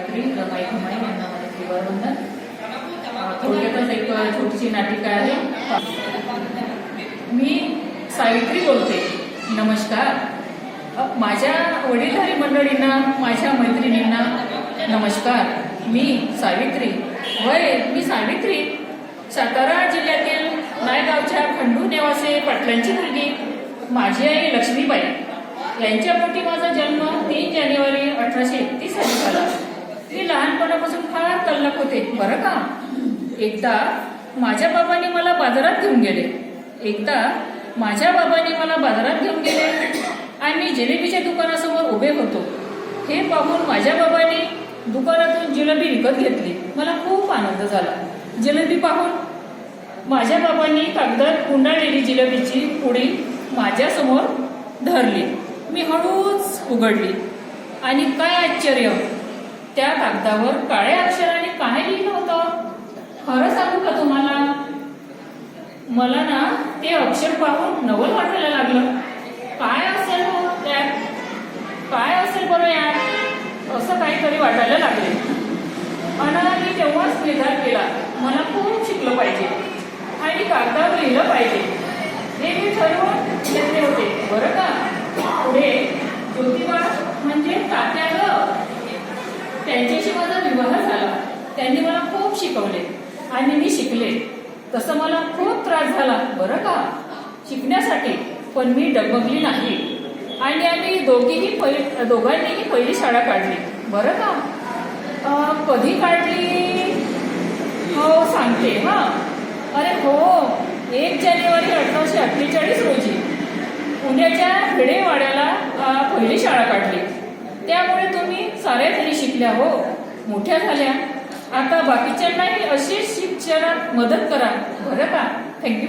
सावित्री रमाई हुमाई यांना माझे अं, थोडक्यातच एक छोटीशी नाटिका आहे. मी सावित्री बोलते. नमस्कार. माझ्या वडीलधारी मंडळींना माझ्या मैत्रिणींना नमस्कार. मी सावित्री. वय मी सावित्री. सातारा जिल्ह्यातील नायगावच्या खंडू नेवासे पाटलांची मुलगी. माझी आई लक्ष्मीबाई. यांच्या पोटी माझा जन्म तीन जानेवारी अठराशे एकतीस साली झाला. लहानपणापासून फार तल्लक होते. बरं का? एकदा माझ्या बाबांनी मला बाजारात घेऊन गेले. एकदा माझ्या बाबांनी मला बाजारात घेऊन गेले आणि मी जिलेबीच्या दुकानासमोर उभे होतो. हे पाहून माझ्या बाबांनी दुकानातून जिलेबी विकत घेतली. मला खूप आनंद झाला. जिलेबी पाहून माझ्या बाबांनी कागदात गुंडाळलेली जिलेबीची पुडी माझ्यासमोर धरली. मी हळूच उघडली. आणि काय आश्चर्य! त्या कागदावर काळ्या अक्षराने काय लिहिलं होतं? खरं सांगू का तुम्हाला? मला ना ते अक्षर पाहून नवल वाटायला लागलं. काय असेल हो त्यात? काय असेल बरं यात? असं काहीतरी वाटायला लागले. आणि मी तेव्हाच निर्धार केला मला खूप शिकलं पाहिजे. आणि कागदावर लिहिलं पाहिजे. हे मी ठरवलं घेतले होते बरं का पुढे ज्योतिबा म्हणजे तात्या ग त्यांच्याशी माझा विवाह झाला त्यांनी मला खूप शिकवले आणि मी शिकले. तसं मला खूप त्रास झाला. बरं का? शिकण्यासाठी पण मी डगमगली नाही. आणि आम्ही दोघीही पहिली दोघांनीही पहिली शाळा काढली. बरं का? कधी काढली? हो सांगते हा. अरे हो एक जानेवारी अठराशे अठ्ठेचाळीस रोजी पुण्याच्या खेडेवाड्याला पहिली शाळा काढली. त्यामुळे तुम्ही साऱ्या जणी शिकल्या हो. मोठ्या झाल्या. आता बाकीच्यांनाही अशीच शिक्षणात मदत करा. बरं का? थँक्यू